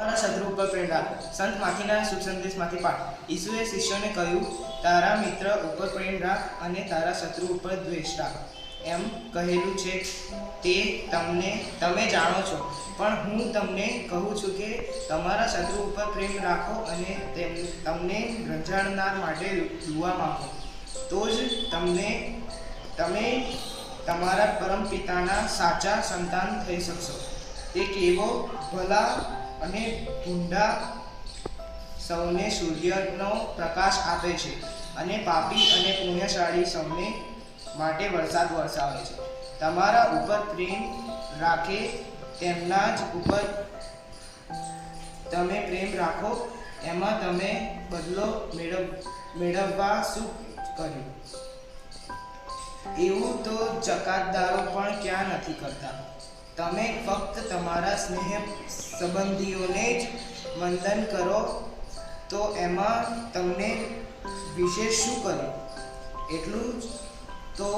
પ્રેમ રાખ સંત માથીના શુભ સંદેશમાંથી પાઠ. ઈસુએ શિષ્યોને કહ્યું, તારા મિત્ર ઉપર પ્રેમ રાખ અને તારા શત્રુ ઉપર દ્વેષ રાખ. એમ કહેલું છે તે તમને, તમે જાણો છો. પણ હું તમને કહું છું કે તમારા શત્રુ ઉપર પ્રેમ રાખો અને તેમ, તમને રંજાડનાર માટે દુઆ માંગો. તો જ તમને, તમે તમારા પરમ પિતાના સાચા સંતાન થઈ શકશો. તે કેવો ભલા અને ભૂંડા સૌને સૂર્યનો પ્રકાશ આપે છે અને પાપી અને પુણ્યશાળી સૌને માટે વરસાદ વરસાવે છે. તમારા ઉપર પ્રેમ રાખે તેમના જ ઉપર તમે પ્રેમ રાખો, એમાં તમે બદલો મેળવ, મેળવવા શું કર્યું? એવું તો ચકાતદારો પણ ક્યાં નથી કરતા. તમે ફક્ત તમારા સ્નેહ સંબંધીઓને જ વંદન કરો, તો એમાં તમને વિશેષ શું કરે? એટલું જ તો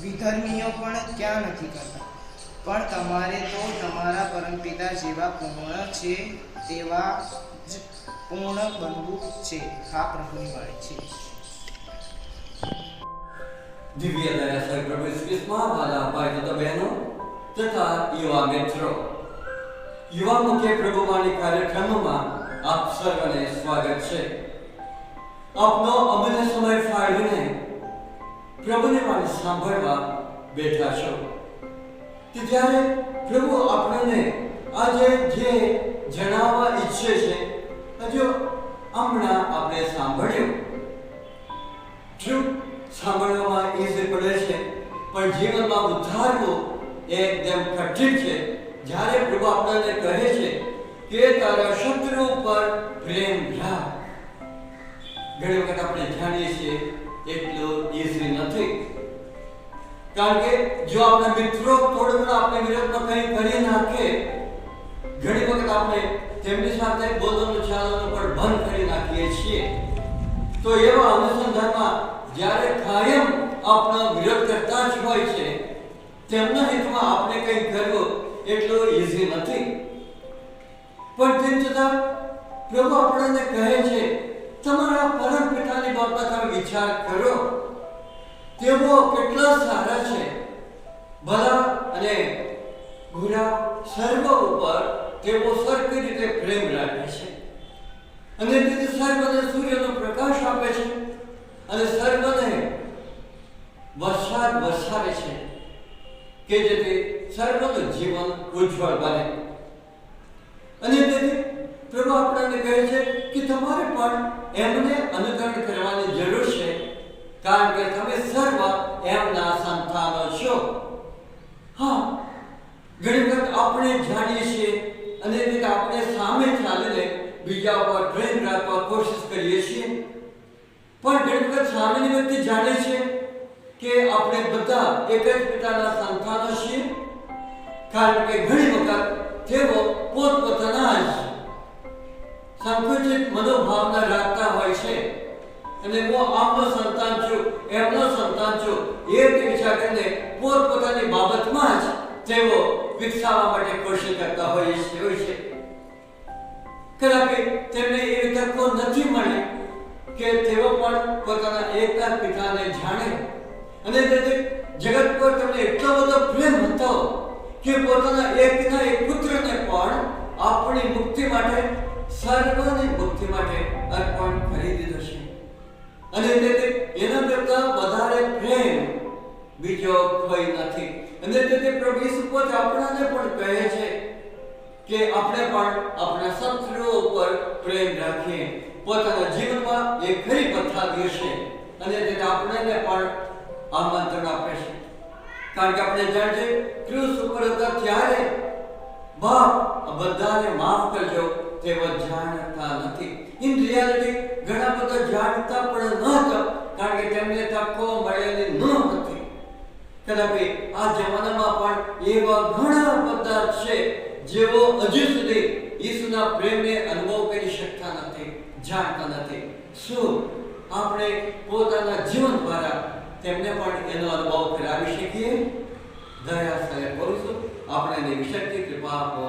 વિધર્મીઓ પણ ક્યાં નથી કરતા. પણ તમારે તો તમારા પરમપિતા જેવા પૂર્ણ છે તેવા જ પૂર્ણ બનવું છે આ પ્રભુની વાણી છે. દિવ્ય દયાસર પ્રભુ શ્રી કૃષ્ણ વાલા ભાઈ તથા બહેનો. તથા યુવા મિત્રો. યુવા મુખ્ય પ્રભુમાની કાર્યક્રમમાં આપ સર્વને સ્વાગત છે. આપનો અમૂલ્ય સમય ફાળવીને પ્રભુની વાણી સાંભળવા બેઠા છો. કે જ્યારે પ્રભુ આપણને આજે જે જણાવવા ઈચ્છે છે, હજુ હમણાં આપણે સાંભળ્યું. શું સાંભળવામાં ઈઝી પડે છે, પણ જીવનમાં એકદમ કઠિન છે. જ્યારે પ્રભુ આપણને કહે છે કે તારા શત્રુ પર પ્રેમ રાખ. ઘણી વખત આપણે જાણીએ છીએ, એટલું ઈઝી નથી. કારણ કે જો આપણા મિત્રો થોડું આપણે વિરોધમાં કંઈ કરી નાખે, ઘણી વખત આપણે તેમની સાથે બોલવાનું, ચાલવાનું પણ બંધ કરી નાખીએ છીએ. તો એવા અનુસંધાનમાં જ્યારે કાયમ આપણો વિરોધ કરતા જ હોય છે તેમના હિતમાં આપણે કંઈ કરવું એટલો ઈઝી નથી. પણ તેમ છતાં, પ્રભુ આપણને કહે છે, તમારા પરમ પિતાની બાબત વિચાર કરો. તેઓ કેટલા સારા છે. ભલા અને ભૂરા સર્વ ઉપર તેઓ સરખી રીતે પ્રેમ રાખે છે. અને તેથી સર્વને સૂર્યનો પ્રકાશ આપે છે અને સર્વને વરસાદ વરસાવે છે કે જેથી સર્વનું જીવન ઉજ્જવળ બને. અને તેથી પ્રભુ આપણને કહે છે કે તમારે પણ એમને અનુકરણ કરવાની જરૂર છે, કારણ કે તમે સર્વ એમના સંતાનો છો. હા, ઘણી વખત આપણે જાણીએ છીએ અને તે આપણે સામે ચાલીને બીજા ઉપર પ્રેમ રાખવા કોશિશ કરીએ છીએ. પણ ઘણી વખત સામેની વ્યક્તિ જાણે છે કે આપણે બધા એક જ પિતાના સંતાનો છીએ, કારણ કે ઘણી વખત તેઓ પોતપોતાના જ સંકુચિત મનોભાવના રાખતા હોય છે. અને હું આપનો સંતાન છું, એમનો સંતાન છું, એ વિચાર કરીને પોતપોતાની બાબતમાં જ તેઓ વિકસાવવા માટે કોશિશ કરતા હોય છે હોય છે. કદાપી તેમને એવી તકો નથી મળી કે તેઓ પણ પોતાના એકતા પિતાને અને તેથી જગત પર તેમને એટલો બધો પ્રેમ હતો કે પોતાના એકના એક પુત્રને પણ આપણી મુક્તિ માટે, સર્વની મુક્તિ માટે અર્પણ કરી દીધો છે. અને તે એના કરતા વધારે પ્રેમ બીજો કોઈ નથી. અને તેથી પ્રભુ ઈસુ પોતે આપણાને પણ કહે છે કે આપણે પણ આપણા શત્રુઓ ઉપર પ્રેમ રાખીએ. પોતાના જીવનમાં એ ખરી પથ્થા દેશે અને તેથી આપણને પણ આમંત્રણ આપે છે. કારણ કે આપણે જાણીએ ક્રુસ ઉપર હતા ત્યારે બાપ બધાને માફ કરજો તેઓ જાણતા નથી. ઇન રિયાલિટી ઘણા બધા જાણતા પણ ન હતા, કારણ કે તેમને તકો મળેલી ન હતી. કદાપી આ જમાનામાં પણ એવા ઘણા બધા છે જેઓ હજુ સુધી ઈસુના પ્રેમને અનુભવ કરી શકતા નથી, જાણતા નથી. શું? આપણે પોતાના જીવન દ્વારા તેમને પણ એનો અનુભવ કરાવી શકીએ. દયા સહાય કરું છું. આપણે એની કૃપા આપો